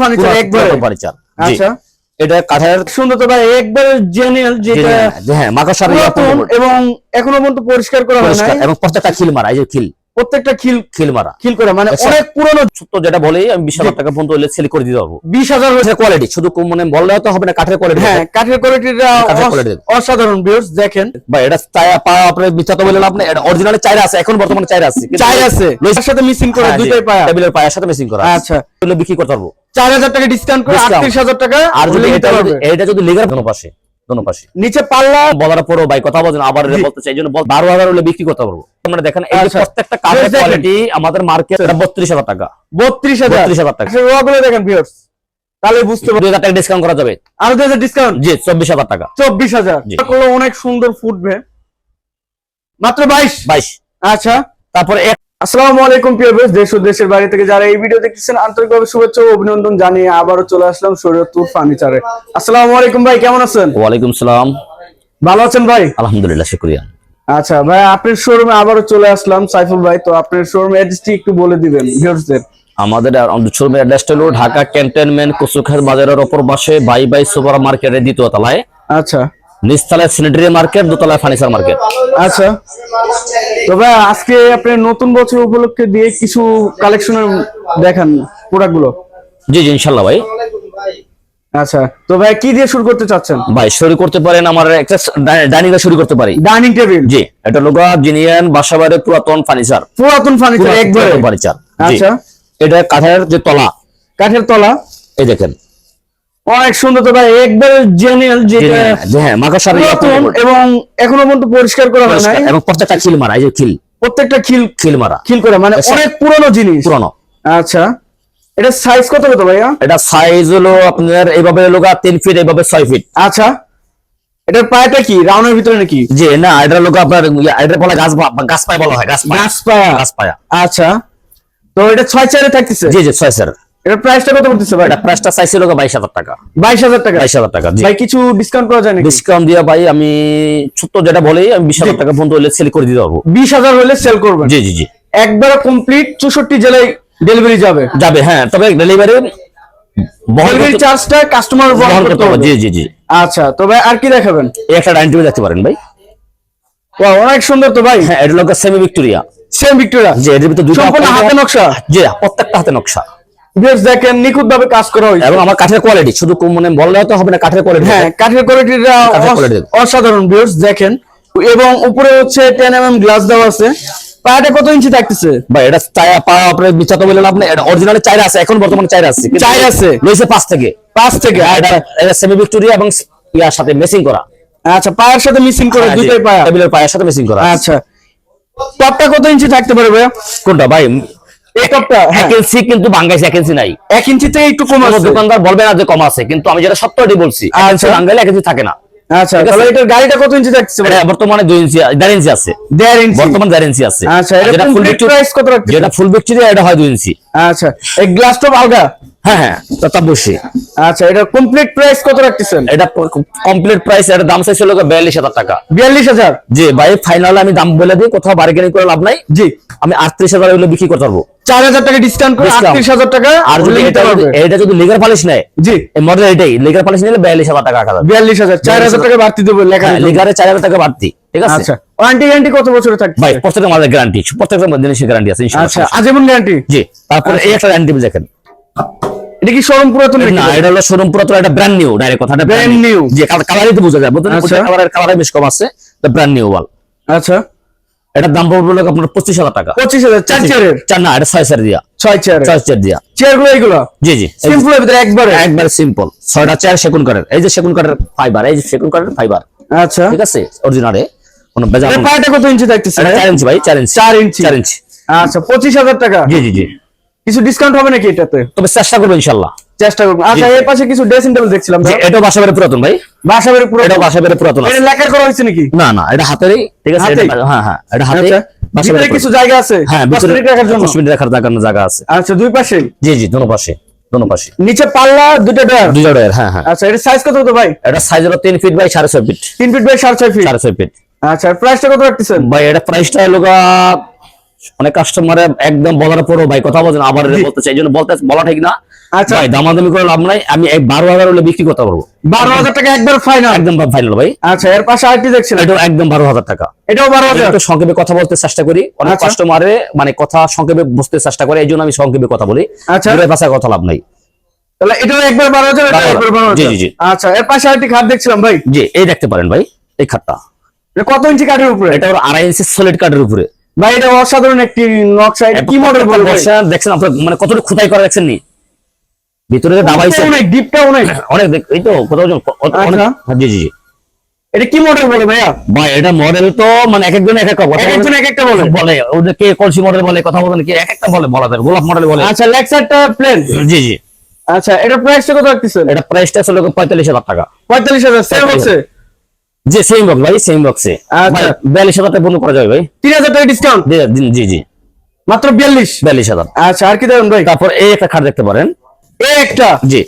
Furniture একবারে। Furniture আচ্ছা। এটা কাঠের সুন্দর তো ভাই একবারে জেনারেল যেটা হ্যাঁ পুরাতন এবং এখনও পর্যন্ত পরিষ্কার করা হয় নাই। এবং প্রত্যেকটা খিল মারা এই যে খিল। প্রত্যেকটা খিল খিল মারা। খিল করা মানে আচ্ছা। অনেক পুরনো ছোট্ট যেটা বলে আমি বিশ হাজার টাকা পর্যন্ত হলে সেল করে দিতে পারব। বিশ হাজার কোয়ালিটি শুধু মানে বললে তো হবে না কাঠের কোয়ালিটি হ্যাঁ কাঠের কোয়ালিটিটা অসাধারণ ভিউয়ার্স দেখেন। বা এটা চায়া পা আপনি মিথ্যা তো বললেন আপনি এটা অরিজিনাল চাইরা আছে এখন বর্তমানে চাইরা আছে। কিন্তু- চাই আছে। তার সাথে মিসিং করে হ্যাঁ, দুইটাই পায়া। টেবিলের পায়ের সাথে মিসিং করা আচ্ছা। বিক্রি করতে পারব। চার হাজার টাকা ডিসকাউন্ট করে আটত্রিশ হাজার টাকা আর যদি এটা যদি লেগার দোনো পাশে। দোনো পাশে। নিচে পাল্লা। বলার পরও ভাই কথা বলছেন আবার বলতে চাই জন্য বারো হাজার হলে বিক্রি করতে পারব। আপনারা দেখেন এই আচ্ছা। প্রত্যেকটা কোয়ালিটি আমাদের মার্কেট বত্রিশ হাজার টাকা। বত্রিশ হাজার। বত্রিশ হাজার টাকা। আচ্ছা দেখেন ভিউয়ার্স তাহলে বুঝতে পারবেন। দুই টাকা ডিসকাউন্ট করা যাবে। আরও দুই হাজার ডিসকাউন্ট জি চব্বিশ হাজার টাকা। চব্বিশ হাজার। অনেক সুন্দর ফুটবে। মাত্র বাইশ? বাইশ। আচ্ছা। তারপরে এক আসসালামু আলাইকুম প্রিয় ভিউয়ার্স। দেশ ও দেশের বাইরে থেকে যারা এই ভিডিও দেখতেছেন আন্তরিকভাবে শুভেচ্ছা ও অভিনন্দন জানিয়ে আবারও চলে আসলাম ফার্নিচারে। আসসালামু আলাইকুম ভাই কেমন আছেন? ওয়ালাইকুম সালাম। ভালো আছেন ভাই? আলহামদুলিল্লাহ শুক্রিয়া। আচ্ছা ভাই আপনার শোরুমে আবারও চলে আসলাম সাইফুল ভাই। তো আপনার শোরুম অ্যাড্রেসটি একটু বলে দিবেন ভিউয়ার্সদের। আমাদের শোরুমের অ্যাড্রেস হলো ঢাকা ক্যান্টনমেন্ট কুসুখার বাজারের অপর পাশে বাই বাই সুপার মার্কেটের দ্বিতীয় তলায়। আচ্ছা। নিচতলায় স্যানিটারি মার্কেট দোতলায় ফার্নিচার মার্কেট। আচ্ছা। তো ভাই আজকে আপনি নতুন বছর উপলক্ষে দিয়ে কিছু কালেকশনের দেখান প্রোডাক্টগুলো। জি জি ইনশাল্লাহ ভাই। আচ্ছা। তো ভাই কি দিয়ে শুরু করতে চাচ্ছেন? ভাই শুরু করতে পারেন আমার একটা ডাইনিং শুরু করতে পারি। Dining table? জি এটা লোক জিনিয়ান বাসাবাড়ির পুরাতন ফার্নিচার। পুরাতন ফার্নিচার একবারে? ফার্নিচার। আচ্ছা। এটা কাঠের যে তলা। কাঠের তলা? এই দেখেন। অনেক সুন্দর তো ভাই একবারে জেনুইন যেটা হ্যাঁ মাকড়সার এবং এখনও পর্যন্ত পরিষ্কার করা হয় এবং প্রত্যেকটা খিল মারা এই যে খিল। প্রত্যেকটা খিল খিল মারা। খিল করে মানে আচ্ছা। অনেক পুরনো জিনিস। পুরনো। আচ্ছা। এটা সাইজ কত কত ভাইয়া? এটা সাইজ হলো আপনার এইভাবে লোক তিন ফিট এইভাবে ছয় ফিট আচ্ছা। এটার পায়াটা কি? রাউন্ডের ভিতরে নাকি? জি না এটা লোক আপনার এটা বলা গাছ গাছ পায় বলা হয় গাছ পায়। গাছ পায়া। গাছ পায়া। আচ্ছা। তো এটা ছয় চারে থাকতেছে? জি জি ছয় স্যার এটার প্রাইসটা কত করতেছে ভাই? এটা প্রাইসটা চাইছিল টাকা। বাইশ হাজার টাকা? বাইশ হাজার টাকা ভাই কিছু ডিসকাউন্ট করা যায় নাকি? ডিসকাউন্ট দিয়ে ভাই আমি যেটা বলি আমি টাকা পর্যন্ত হলে সেল করে দিতে পারব। হলে সেল করবেন? জি জি জি। একবারে কমপ্লিট জেলায় ডেলিভারি যাবে? যাবে হ্যাঁ তবে ডেলিভারি চার্জটা কাস্টমার বহন করতে হবে। জি জি জি। আচ্ছা তো ভাই আর কি দেখাবেন? একটা ডাইনিং টেবিল দেখতে পারেন ভাই। অনেক সুন্দর তো ভাই। হ্যাঁ এটা লোক সেমি ভিক্টোরিয়া সেম ভিক্টোরিয়া এর ভিতরে দুটো সম্পূর্ণ হাতে নকশা। জি প্রত্যেকটা হাতে নকশা। বেশ দেখেন নিখুঁত ভাবে কাজ করা হয়েছে। এবং আমার কাঠের কোয়ালিটি শুধু মানে বললে তো হবে না কাঠের কোয়ালিটি হ্যাঁ কাঠের কোয়ালিটিটা অসাধারণ ভিউয়ার্স দেখেন। এবং উপরে হচ্ছে টেন এম এম গ্লাস দেওয়া আছে। পায়াটা কত ইঞ্চি থাকতেছে? ভাই এটা চায়া পা আপনি মিথ্যা তো বললেন আপনি এটা অরিজিনাল চাইরা আছে এখন বর্তমানে চাইরা আছে। চাইরা আছে। লইছে পাঁচ থেকে। পাঁচ থেকে হ্যাঁ, এটা এটা সেমি ভিক্টোরিয়া এবং ইয়ার সাথে মেসিং করা। আচ্ছা পায়ের সাথে মিসিং করে হ্যাঁ, জি, পায়া। টেবিলের পায়ের সাথে মেসিং করা। আচ্ছা। টপটা কত ইঞ্চি থাকতে পারে ভাইয়া? কোনটা? ভাই হ্যাঁ, কিন্তু বাঙ্গাইছে এক ইঞ্চি নাই। এক ইঞ্চি একটু কম আছে। দোকানদার বলবে না যে কম আছে কিন্তু আমি যেটা সত্যটি বলছি এক ইঞ্চি আচ্ছা। বাঙ্গাইলে এক ইঞ্চি থাকে না। আচ্ছা তাহলে এটার গাড়িটা কত ইঞ্চি থাকছে? বর্তমানে দুই ইঞ্চি দেড় ইঞ্চি আছে। দেড় ইঞ্চি বর্তমানে দেড় ইঞ্চি আছে। আচ্ছা এটা ফুল কমপ্লিট প্রাইস কত রাখছে যেটা ফুল ভিক্টোরিয়া এটা হয় দুই ইঞ্চি আচ্ছা এই গ্লাস টপ আলগা? হ্যাঁ হ্যাঁ তা বসে। আচ্ছা এটা কমপ্লিট প্রাইস কত রাখতেছেন? এটা কমপ্লিট প্রাইস এর দাম চাইছিল বিয়াল্লিশ হাজার টাকা। বিয়াল্লিশ হাজার? জি ভাই ফাইনাল আমি দাম বলে দিই কোথাও বার্গেনিং করে লাভ নাই। জি। আমি আটত্রিশ হাজার হলে বিক্রি করতে পারব। চার হাজার টাকা ডিসকাউন্ট করে আটত্রিশ হাজার টাকা আর যদি এটা যদি- লিগার পলিশ নেয় জি। এই মডেল এটাই লিগার পলিশ নিলে বিয়াল্লিশ হাজার টাকা বিয়াল্লিশ হাজার চার হাজার টাকা বাড়তি দেবো লেখা হ্যাঁ, লিগারে চার হাজার টাকা বাড়তি ঠিক আছে? আচ্ছা। ওয়ারেন্টি গ্যারান্টি কত থাকছে? ভাই প্রত্যেকটা মালের গ্যারান্টি প্রত্যেকটা জিনিসের গ্যারান্টি আছে। আচ্ছা আজীবন গ্যারান্টি জি তারপরে এই একটা গ্যারান্টি দেখেন এটা কি শোরুম পুরাতন না এটা হলো শোরুম পুরাতন এটা ব্র্যান্ড নিউ ডাইরেক্ট কথাটা Brand new। জি কালারই তো বোঝা যায় আচ্ছা। কালারের কালারে বেশ কম আছে ব্র্যান্ড নিউ ওয়াল আচ্ছা। এটার দাম পড়বে হলো আপনার পঁচিশ হাজার টাকা। পঁচিশ হাজার চার চেয়ারের চার না এটা ছয় চার দিয়া। ছয় চেয়ার? ছয় চার দিয়া। চেয়ারগুলো এগুলো জি জি সিম্পলের ভিতরে একবারে? একবার সিম্পল ছয়টা চেয়ার সেগুন কাঠের। এই যে সেগুন কাঠের ফাইবার এই যে সেগুন কাঠের ফাইবার আচ্ছা। ঠিক আছে? অরিজিনালে কোনো বেজাল। পায়াটা কত ইঞ্চি থাকতেছে এটা চার ইঞ্চি ভাই চার ইঞ্চি চার ইঞ্চি চার ইঞ্চি আচ্ছা পঁচিশ হাজার টাকা? জি জি জি। কিছু ডিসকাউন্ট হবে নাকি এটাতে? তবে চেষ্টা করব ইনশাল্লাহ। চেষ্টা করব। আচ্ছা এর পাশে কিছু ড্রেসিং টেবিল দেখছিলাম যে এটাও বাসা বেড়ে পুরাতন ভাই। বাসাবের পুরো এটাও বাসা বেড়ে পুরাতন। এটা লেখা করা হয়েছে নাকি? না না এটা হাতেরই। ঠিক আছে হ্যাঁ হ্যাঁ এটা হাতে আচ্ছা ভিতরে কিছু জায়গা আছে? হ্যাঁ ভিতরে রাখার জন্য? রাখার জায়গা আছে। আচ্ছা দুই পাশে? জি জি দোনো পাশে দোনো পাশে। নিচে পাল্লা দুটো ডয়ার জোড়ের হ্যাঁ হ্যাঁ। আচ্ছা এটা সাইজ কত হতো ভাই? এটা সাইজ হলো তিন ফিট বাই সাড়ে ছয় ফিট তিন ফিট বাই সাড়ে ছয় ফিট সাড়ে ছয় ফিট আচ্ছা প্রাইসটা কত রাখতেছেন? ভাই এটা প্রাইসটা হলো অনেক কাস্টমার একদম বলার পরও ভাই কথা বলছেন আবার বলতে চাই জন্য বলতে বলা ঠিক না। আচ্ছা। ভাই দামাদামি করে লাভ নাই আমি এই বারো হাজার হলে বিক্রি করতে পারব। বারো হাজার টাকা একবার ফাইনাল একদম ফাইনাল ভাই। আচ্ছা এর পাশে আরেকটি দেখছেন এটা একদম বারো হাজার টাকা। এটাও বারো হাজার। একটু সংক্ষেপে কথা বলতে চেষ্টা করি। অনেক আচ্ছা। কাস্টমারে মানে কথা সংক্ষেপে বুঝতে চেষ্টা করে এই জন্য আমি সংক্ষেপে কথা বলি। আচ্ছা। দূরের ভাষায় কথা লাভ নাই। তাহলে এটাও একবার বারো হাজার এটাও একবার বারো জি, জি। আচ্ছা এর পাশে আরেকটি খাট দেখছিলাম ভাই। জি এই দেখতে পারেন ভাই এই খাটটা। কত ইঞ্চি কাঠের উপরে? এটা আড়াই ইঞ্চি সলিড কাঠের উপরে। ভাই এটা অসাধারণ একটি নকশা কি মডেল বলব দেখছেন দেখছেন আপনার মানে কতটুকু খুদাই করা দেখছেন নি? ভিতরে যে দাবাইছে অনেক ডিপটা অনেক। অনেক এই তো কোথাও অনেক আচ্ছা। হ্যাঁ, জি জি জি। এটা কি মডেল বলে ভাইয়া? ভাই এটা মডেল তো মানে এক একজন এক কথা একজন এক একটা বলে। বলে ওদের কে কলসি মডেল বলে কথা বলেন কি এক একটা বলে বলা যায় গোলাপ মডেল বলে। আচ্ছা প্লেন জি জি। আচ্ছা এটা প্রাইসটা কত রাখতেছেন? এটা প্রাইসটা ছিল পঁয়তাল্লিশ হাজার টাকা। হচ্ছে? জি সেম বক্স ভাই সেম বক্সে আচ্ছা। বিয়াল্লিশ হাজার টাকা বন্ধ করা যাবে ভাই। তিন হাজার টাকা ডিসকাউন্ট জি, জি জি মাত্র বিয়াল্লিশ? বিয়াল্লিশ হাজার। আচ্ছা আর কি দেবেন ভাই? তারপর এই একটা খাট দেখতে পারেন। এই একটা? জি।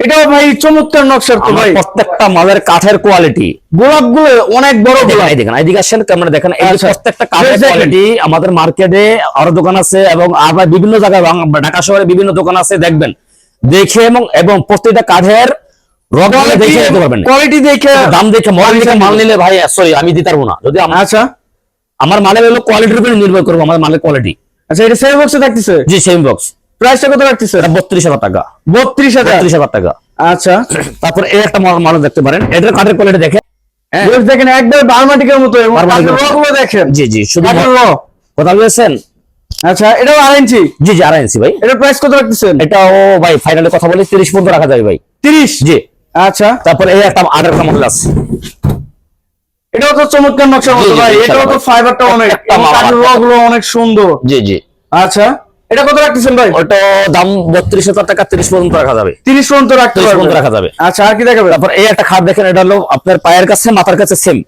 এটাও ভাই চমৎকার নকশার তো ভাই। প্রত্যেকটা মালের কাঠের কোয়ালিটি গোলাপগুলো অনেক বড় গোলাপ। এই দেখেন এদিকে আসেন ক্যামেরা দেখেন এই আচ্ছা। প্রত্যেকটা কাঠের কোয়ালিটি আমাদের মার্কেটে আরও দোকান আছে এবং আবার বিভিন্ন জায়গায় ঢাকা শহরে বিভিন্ন দোকান আছে দেখবেন। দেখে এবং এবং প্রত্যেকটা কাঠের কোয়ালিটি দেখে দাম দেখে মাল নিলে ভাই সরি আমি দিতে পারব না। যদি আচ্ছা। আমার মালের হলো কোয়ালিটির উপরে নির্ভর করব আমার মালের কোয়ালিটি আচ্ছা এটা সেম বক্সে থাকতেছে? জি সেম বক্স প্রাইসটা কত রাখতেছে বত্রিশ হাজার টাকা। বত্রিশ হাজার? বত্রিশ হাজার টাকা। আচ্ছা। তারপর এই একটা মাল মাল দেখতে পারেন। এটার কাঠের কোয়ালিটি দেখে। দেখেন একবার বার্মাটিকের মতো দেখেন। জি জি শুধু কথা বলেছেন আচ্ছা এটাও আড়াই ইঞ্চি জি জি আড়াই ইঞ্চি ভাই। এটার প্রাইস কত রাখতেছেন? এটাও ভাই ফাইনালে কথা বলি তিরিশ পর্যন্ত রাখা যাবে ভাই। তিরিশ? জি। আচ্ছা। তারপর এই একটা আর একটা মডেল আছে। এটাও তো চমৎকার নকশার মতো ভাই। এটাও তো ফাইবারটা অনেক। একটা এবং মালগুলো অনেক সুন্দর। জি জি। আচ্ছা। এটা কত রাখতেছেন ভাই? ওটা দাম বত্রিশ হাজার টাকা তিরিশ পর্যন্ত রাখা যাবে। তিরিশ পর্যন্ত রাখতে 30 পর্যন্ত রাখা যাবে। আচ্ছা আর কি দেখাবেন? তারপর এই একটা খাট দেখেন এটা হলো আপনার পায়ের কাছে মাথার কাছে সেম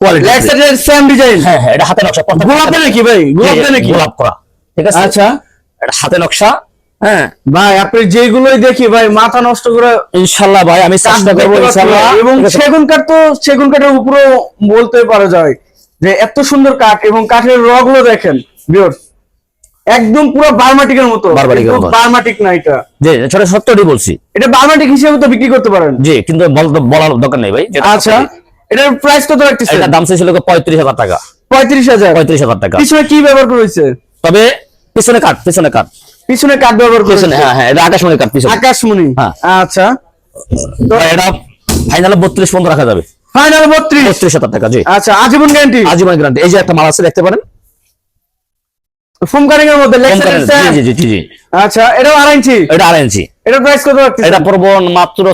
কোয়ালিটি লেগ সাইডের সেম ডিজাইন হ্যাঁ হ্যাঁ এটা হাতে নকশা। গোলাপ নাকি ভাই? গোলাপ নাকি? গোলাপ করা। ঠিক আছে? আচ্ছা। এটা হাতে নকশা হ্যাঁ। ভাই আপনি যেগুলোই দেখি ভাই মাথা নষ্ট করে ইনশাল্লাহ ভাই আমি চেষ্টা করব ইনশাল্লাহ। এবং সেগুন কাঠ তো সেগুন কাঠের উপরেও বলতে পারা যায় যে এত সুন্দর কাঠ এবং কাঠের র গুলো দেখেন ভিউয়ার্স একদম পুরো বার্মাটিকের মতো। বার্মাটিক না এটা। জি ছোট সত্যি বলছি। এটা বার্মাটিক হিসেবে তো বিক্রি করতে পারেন। জি কিন্তু বলার দরকার নেই ভাই আচ্ছা এটার প্রাইস কত রাখতেছে এটার দাম ছিল পঁয়ত্রিশ হাজার টাকা। পঁয়ত্রিশ হাজার? পঁয়ত্রিশ হাজার টাকা। পিছনে কি ব্যবহার করেছে তবে পিছনে কাঠ পিছনে কাঠ। পিছনে কাঠ ব্যবহার করেছে। পিছনে হ্যাঁ হ্যাঁ এটা আকাশমণি কাঠ পিছনে। আকাশমণি। হ্যাঁ। আচ্ছা। তো এটা ফাইনালে বত্রিশ পর্যন্ত রাখা যাবে। ফাইনাল বত্রিশ? বত্রিশ হাজার টাকা জি। আচ্ছা আজীবন গ্যারান্টি আজীবন গ্যারান্টি এই যে একটা মাল আছে দেখতে পারেন। ফোম কারিং এর মধ্যে লেক্সার জি জি জি জি আচ্ছা এটাও আড়াই ইঞ্চি এটা আড়াই ইঞ্চি এটার প্রাইস কত রাখতেছে এটা পড়ব মাত্র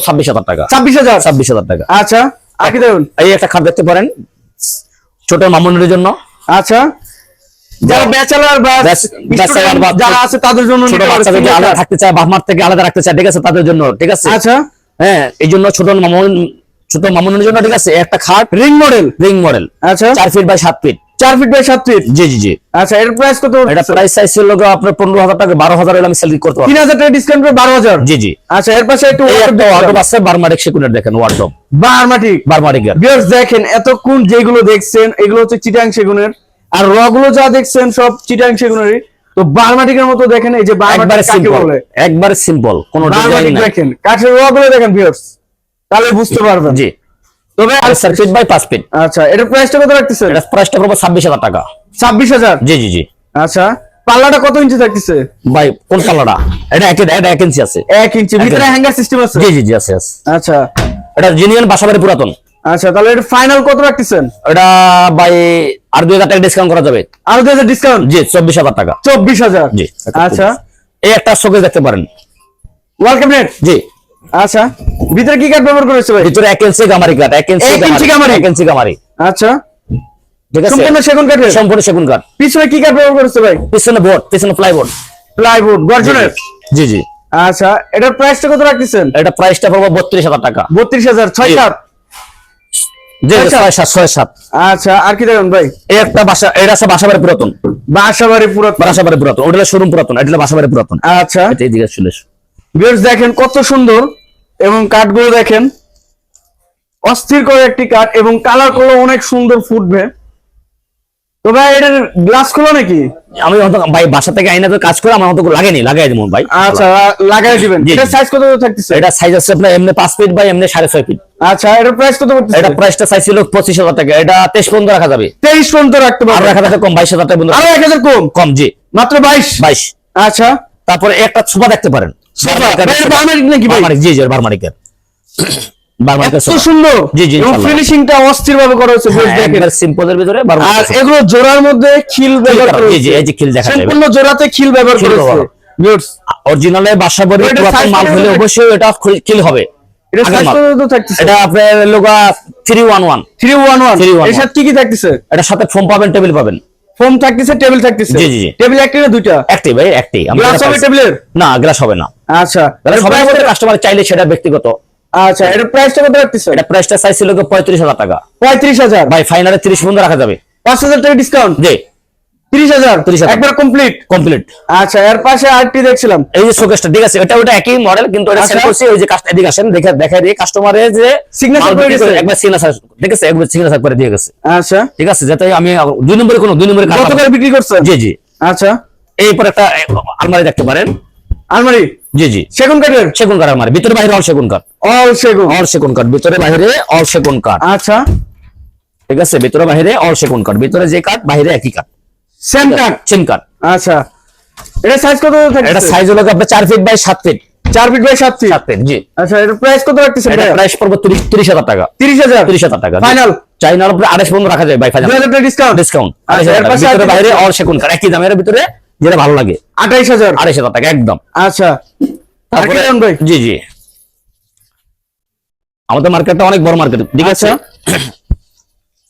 টাকা। ছাব্বিশ হাজার? ছাব্বিশ হাজার টাকা। আচ্ছা আর কি দেবেন? এই একটা খাট দেখতে পারেন ছোট মামুনের জন্য। আচ্ছা। যারা ব্যাচেলার বা Bach- bachelor বা- যারা আছে তাদের জন্য ছোট নিতে পারে বাচ্চা যদি single আলাদা থাকতে চায় বাপমার থেকে আলাদা রাখতে চায় ঠিক আছে তাদের জন্য ঠিক আছে? আচ্ছা। হ্যাঁ এই জন্য ছোট মামুন ছোট মামুনের জন্য ঠিক আছে একটা খাট রিং মডেল রিং মডেল আচ্ছা। চার ফিট বাই সাত ফিট চার ফিট বাই সাত ফিট জি জি জি। আচ্ছা এর প্রাইস কত? এটা প্রাইস সাইজ ছিল আপনার পনেরো হাজার টাকা বারো হাজার হলে আমি সেল করতে পারব। তিন হাজার টাকা ডিসকাউন্ট করে বারো হাজার? জি জি। আচ্ছা এর পাশে একটু আছে সেকুনের দেখেন ওয়ার্ডরোব বারমাটিক দেখেন এতক্ষণ যেগুলো দেখছেন এগুলো হচ্ছে চিটাং সেগুনের আর র গুলো যা দেখছেন সব চিটাং সেগুনেরই। তো বারমাটিকের মতো দেখেন এই যে একবারে বারমাটিক কাকে সিম্পল বলে? একবারে সিম্পল কোনো ডিজাইন নাই। দেখেন কাঠের র গুলো দেখেন ভিউয়ার্স তাহলে বুঝতে পারবেন। জি। তবে আর ফিট বাই ফিট আচ্ছা এটার প্রাইসটা কত রাখতেছেন? এটা প্রাইসটা পড়ব ছাব্বিশ হাজার টাকা। ছাব্বিশ হাজার? জি জি জি। আচ্ছা পাল্লাটা কত ইঞ্চি থাকতেছে? ভাই কোন কালারটা এটা এক এটা এক ইঞ্চি আছে। এক ইঞ্চি ভিতরে হ্যাঙ্গার সিস্টেম আছে? জি জি জি আছে আচ্ছা। এটা জিনিয়ান বাসাবাড়ি পুরাতন। আচ্ছা তাহলে এটা ফাইনাল কত রাখতেছেন? এটা ভাই আর দুই হাজার টাকা ডিসকাউন্ট করা যাবে। আর দুই হাজার ডিসকাউন্ট জি চব্বিশ হাজার টাকা। চব্বিশ হাজার। জি আচ্ছা। এই একটা শোকেস দেখতে পারেন। ওয়াল ক্যাবিনেট জি। আচ্ছা ভিতরে কি কাঠ ব্যবহার করেছে ভাই? ভিতরে এক ইঞ্চি গামারি কাঠ এক ইঞ্চি এক ইঞ্চি গামারি? এক ইঞ্চি গামারি। আচ্ছা। ঠিক আছে? সম্পূর্ণ সেগুন কাঠের সম্পূর্ণ সেগুন কাঠ পিছনে কি কাঠ ব্যবহার করেছে ভাই? পিছনে বোর্ড পিছনে প্লাইবোর্ড প্লাইউড গর্জনের? জি জি। আচ্ছা এটার প্রাইসটা কত রাখতেছেন? এটা প্রাইসটা পড়ব বত্রিশ হাজার টাকা। বত্রিশ হাজার ছয় আচ্ছা। আর কি দেখুন ভাই? এই একটা বাসা এটা আছে বাসাবাড়ি পুরাতন। বাসাবাড়ি পুরো বাসাবাড়ি পুরাতন। ওটা শোরুম পুরাতন এটা হলো বাসাবাড়ি পুরাতন। আচ্ছা। এটা এইদিকে চলে দেখেন কত সুন্দর এবং কাঠগুলো দেখেন। অস্থির করে একটি কাঠ এবং কালারগুলো অনেক সুন্দর ফুটবে। তো ভাই এটার গ্লাস খোলা নাকি? আমি ভাই বাসা থেকে আইনা তো কাজ করে আমার হয়তো লাগেনি লাগাই দেবো ভাই। আচ্ছা লাগাই দিবেন। এটা সাইজ কত থাকতেছে? এটা সাইজ আছে আপনার এমনি পাঁচ ফিট বাই এমনি সাড়ে ছয় ফিট আচ্ছা এটার প্রাইস কত পড়তেছে এটা প্রাইসটা চাই ছিল পঁচিশ হাজার টাকা। এটা তেইশ পর্যন্ত রাখা যাবে। পর্যন্ত রাখতে আর পারবেন রাখা যাবে কম বাইশ হাজার টাকা পর্যন্ত আরও এক হাজার কম? কম জি। মাত্র বাইশ? বাইশ। আচ্ছা। তারপরে একটা সোফা দেখতে পারেন। সোফা? ভাই, এটা নাকি ভাই? বার্মারিক, জি জি বার্মারিকের বার্মারিকের এত সোফা। সুন্দর। জি, জি, ফিনিশিংটা অস্থির ভাবে করা হয়েছে বেশ দেখেন সিম্পলের ভিতরে আর এগুলো জোড়ার মধ্যে খিল ব্যবহার করা, করা জি, জি, এই যে খিল দেখা যাবে। সম্পূর্ণ জোড়াতে খিল ব্যবহার খিল করেছে। অরিজিনালে বাসা বাড়ি পুরাতন মাল হলে অবশ্যই এটা কিল হবে। এটা আগের সাইজ মাল। কত থাকতেছে। এটা আপনার লোগা three one one three one one 311 এর সাথে কি কি থাকতেছে? এটার সাথে ফোম পাবেন টেবিল পাবেন। ফোম থাকতেছে টেবিল থাকতেছে? জি, জি, জি। টেবিল একটা না দুইটা? একটি ভাই একটি গ্লাস হবে টেবিলের না গ্লাস হবে না। আচ্ছা। সবাই কাস্টমার চাইলে সেটা ব্যক্তিগত। আচ্ছা এর প্রাইসটা কত রাখতেছে? এটা প্রাইসটা চাইছিল পঁয়ত্রিশ হাজার টাকা। পঁয়ত্রিশ হাজার? ভাই ফাইনালে তিরিশ পর্যন্ত রাখা যাবে। পাঁচ হাজার টাকা ডিসকাউন্ট জি। তিরিশ হাজার 30,000 একবার কমপ্লিট কমপ্লিট আচ্ছা এর পাশে দেখছিলাম। এই যে শোকেসটা ঠিক আছে এটা ওটা একই মডেল কিন্তু আচ্ছা। সেল করছি ওই যে কাস্ট এদিকে আসেন দেখে দেখা দিয়ে কাস্টমারের যে Signature করে দিয়েছে? একবার সিগনেচার ঠিক আছে একবার সিগনেচার করে দিয়ে গেছে। আচ্ছা। ঠিক আছে আমি দুই নম্বরে কোনো দুই নম্বরে কত করে বিক্রি করছেন জি জি। আচ্ছা। একটা আলমারি দেখতে পারেন। আলমারি? জি জি। সেগুন কাঠের? সেগুন কাঠ আলমারি ভিতরে বাইরে অল সেগুন কাঠ। অল সেগুন। অল সেগুন কাঠ ভিতরে বাইরে অল সেগুন কাঠ। আচ্ছা। ঠিক আছে ভিতরে বাইরে অল সেগুন কাঠ ভিতরে যে কাঠ বাইরে একই কাঠ। সেম কাঠ সেম কাঠ আচ্ছা এটা সাইজ কত এটা সাইজ হলো আপনার চার ফিট বাই সাত ফিট চার ফিট বাই সাত ফিট সাত ফিট জি। আচ্ছা এর প্রাইস কত এটা প্রাইস পড়বে তিরিশ হাজার টাকা। তিরিশ হাজার? তিরিশ হাজার টাকা ফাইনাল চাইনার উপরে আড়াইশ পর্যন্ত রাখা যায় বাই দুই হাজার টাকা ডিসকাউন্ট ডিসকাউন্ট আচ্ছা, এর পাশে বাইরে? অল কাঠ একই দামের ভিতরে যেটা ভালো লাগে। আঠাইশ হাজার? আড়াইশ হাজার টাকা একদম। আচ্ছা। তারপরে ভাই? জি জি। আমাদের মার্কেটটা অনেক বড় মার্কেট ঠিক আছে? আচ্ছা।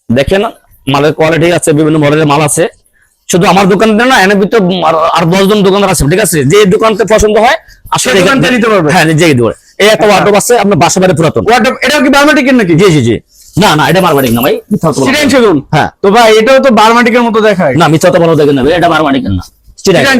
দেখেন মালের কোয়ালিটি আছে বিভিন্ন মডেলের মাল আছে। শুধু আমার দোকানে না এনে ভিতরে আর- আর দশ জন দোকানদার আছে ঠিক আছে? যে দোকানতে পছন্দ হয় আসলে নিতে পারবে। হ্যাঁ যে দেবে এই একটা ওয়ার্ডরোব আছে আপনার বাসা বাড়ি পুরাতন। ওয়াটার এটাও কি বার্মাটিকের নাকি? জি জি জি। না না এটা না ভাই সেগুন হ্যাঁ। তো ভাই এটাও তো বার্মাটিকের মতো দেখায়। না মিথ্যা কথা বলা দেখেন না এটা না।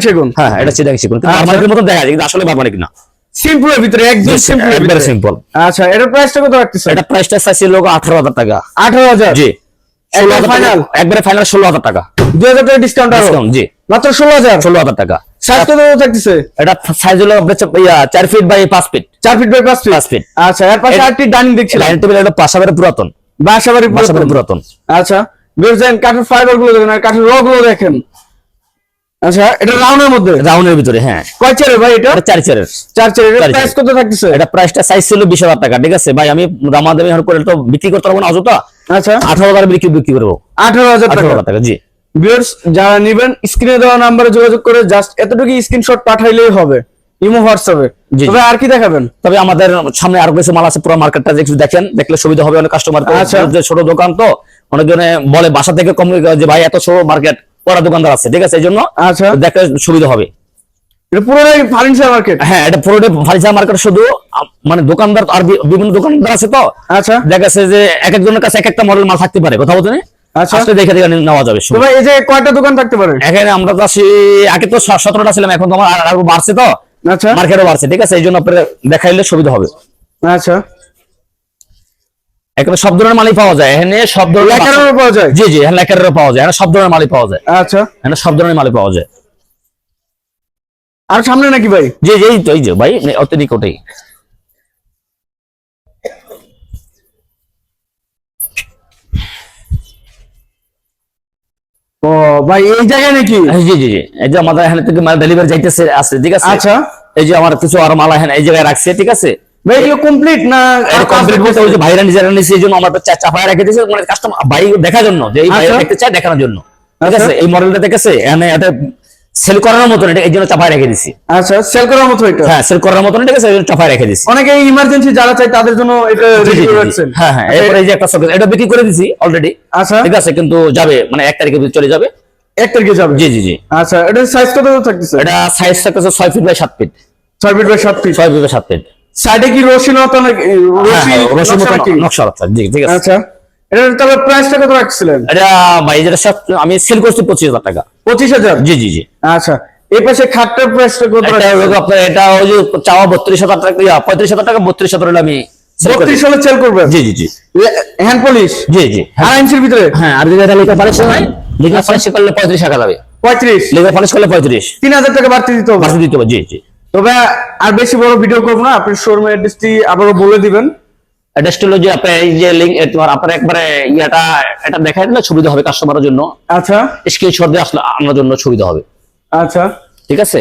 সেগুন হ্যাঁ এটা সেগুন আচ্ছা। মতো দেখা যায় কিন্তু আসলে না। সিম্পলের ভিতরে একদম সিম্পল একবারে সিম্পল আচ্ছা এটার প্রাইসটা কত রাখতেছে এটা প্রাইসটা চাইছি লোক আঠারো হাজার টাকা। আঠারো হাজার? জি। হাজার ফাইনাল একবারে ফাইনাল ষোলো হাজার টাকা। দুই হাজার টাকা ডিসকাউন্ট ডিসকাউন্ট জি। মাত্র ষোলো হাজার? ষোলো হাজার টাকা। সাইজ কত থাকতেছে। এটা সাইজ হলো আপনার চা- চার ফিট বাই পাঁচ ফিট চার ফিট বাই পাঁচ ফিট পাঁচ ফিট আচ্ছা এর পাশে আরেকটি ডাইনিং দেখছিলাম। লাইন টেবিল এটা পাশাপাশি পুরাতন। বাসাবাড়ি পাশাপাশি পুরাতন। পুরাতন। আচ্ছা দেখছেন কাঠের ফাইবারগুলো দেখেন আর কাঠের র গুলো দেখেন। আচ্ছা এটা রাউন্ডের মধ্যে? রাউন্ডের ভিতরে হ্যাঁ। কয় চেয়ারের ভাই এটা? চার চেয়ারের চার চেয়ারের প্রাইস কত থাকতেছে? এটা প্রাইসটা সাইজ ছিল বিশ হাজার টাকা ঠিক আছে? ভাই আমি এখন করে তো বিক্রি করতে পারব না অযথা? আচ্ছা। আঠারো হাজার বিক্রি বিক্রি করব। আঠারো হাজার টাকা। জি। ভিউয়ার্স যারা নেবেন স্ক্রিনে দেওয়া নাম্বারে যোগাযোগ করে জাস্ট এতটুকু স্ক্রিনশট পাঠাইলেই হবে। ইমো হোয়াটসঅ্যাপে। তবে আর কি দেখাবেন? তবে আমাদের সামনে আরও কিছু মাল আছে পুরো মার্কেটটা একটু দেখেন দেখলে সুবিধা হবে অনেক কাস্টমার আচ্ছা। ছোট দোকান তো অনেকজনে বলে বাসা থেকে কম যে ভাই এত ছোট মার্কেট বড় দোকানদার আছে। ঠিক আছে এই জন্য আচ্ছা। দেখলে সুবিধা হবে। এটা পুরোটাই ফার্নিচার মার্কেট? হ্যাঁ এটা পুরোটাই ফার্নিচার মার্কেট শুধু মানে দোকানদার আর বিভিন্ন দোকানদার আছে তো। আচ্ছা। দেখা যাচ্ছে যে এক একজনের কাছে এক একটা মডেল মাল থাকতে পারে কথা বলতে আচ্ছা। দেখে দেখে নেওয়া যাবে ভাই এই যে কয়টা দোকান থাকতে পারে? এখানে আমরা তো আসি আগে তো সতেরোটা ছিলাম এখন তো আমার আর- আরও বাড়ছে তো। আচ্ছা। মার্কেটও বাড়ছে ঠিক আছে? এই জন্য আপনার দেখাইলে সুবিধা হবে। আচ্ছা। এখানে সব ধরনের মালই পাওয়া যায়। এখানে সব ধরনের পাওয়া যায়? জি জি এখানে লেকারেরও পাওয়া যায় এখানে সব ধরনের মালই পাওয়া যায়। আচ্ছা। এখানে সব ধরনের মালই পাওয়া যায়। আর সামনে নাকি ভাই? জি জি তো এই যে ভাই অত নিকটেই। ও ভাই এই জায়গায় নাকি? এই জি জি জি। এই যে আমাদের এখানে থেকে মাল ডেলিভারি যাইতেছে আছে ঠিক আছে? আচ্ছা। এই যে আমার কিছু আর মাল এখানে এই জায়গায় রাখছে ঠিক আছে? ভাই এগুলো কমপ্লিট না কমপ্লিট বলতে ওই যে ভাইরা নিজেরা এই জন্য আমরা তো চা- চাপায় রেখে দিয়েছে মানে কাস্টমার ভাই দেখার জন্য যে এই ভাইরা আচ্ছা। দেখতে চায় দেখানোর জন্য। ঠিক আচ্ছা। আছে এই মডেলটা দেখেছে? এখানে এটা সেল করার মতন এটা এই জন্য চাপায় রেখে দিছি। আচ্ছা সেল করার মতো এটা? হ্যাঁ সেল করার মতন ঠিক আছে এই জন্য চাপায় রেখে দিছি। অনেকে ইমার্জেন্সি যারা চাই তাদের জন্য এটা রেডি করে রাখছেন। হ্যাঁ হ্যাঁ এরপরে এই যে একটা শোকেস এটা বিক্রি করে দিছি অলরেডি আচ্ছা। ঠিক আছে কিন্তু যাবে মানে এক তারিখে চলে যাবে। এক তারিখে যাবে? জি জি জি। আচ্ছা এটা সাইজ কত থাকতেছে? এটা সাইজ থাকতেছে ছয় ফিট বাই সাত ফিট ছয় ফিট বাই সাত ফিট ছয় ফিট বাই সাত ফিট সাইডে কি রশি নত নাকি? রশি রসুন নকশা নাকি? নকশা রাখছে জি ঠিক আছে। আচ্ছা। তবে প্রাইসটা কত রাখছিলেন? এটা ভাই যেটা আমি সেল করছি পঁচিশ হাজার টাকা। পঁচিশ হাজার? জি জি জি। আচ্ছা এই পাশে খাটটার প্রাইসটা কত এটা রাখছেন? হলো আপনার এটা ওই যে চাওয়া বত্রিশ হাজার টাকা পঁয়ত্রিশ হাজার টাকা বত্রিশ হাজার আমি বত্রিশ হলে সেল করবেন? জি জি জি। হ্যান্ড পলিশ জি জি। ইঞ্চির ভিতরে? হ্যাঁ আর যদি এটা লেখা লেখা করলে পঁয়ত্রিশ টাকা যাবে পঁয়ত্রিশ? লেখা করলে পঁয়ত্রিশ। তিন হাজার টাকা বাড়তি দিতে হবে। বাড়তি দিতে হবে জি জি। তবে আর বেশি বড় ভিডিও করব না আপনি শোরুমের অ্যাড্রেসটি আবারও বলে দিবেন। অ্যাড্রেসটা আপনি এই যে লিঙ্ক তোমার আপনার একবারে ইয়াটা এটা দেখাই দিলে সুবিধা হবে কাস্টমারের জন্য। আচ্ছা। স্ক্রিনশট দিয়ে আসলে আনার জন্য সুবিধা হবে। আচ্ছা। ঠিক আছে?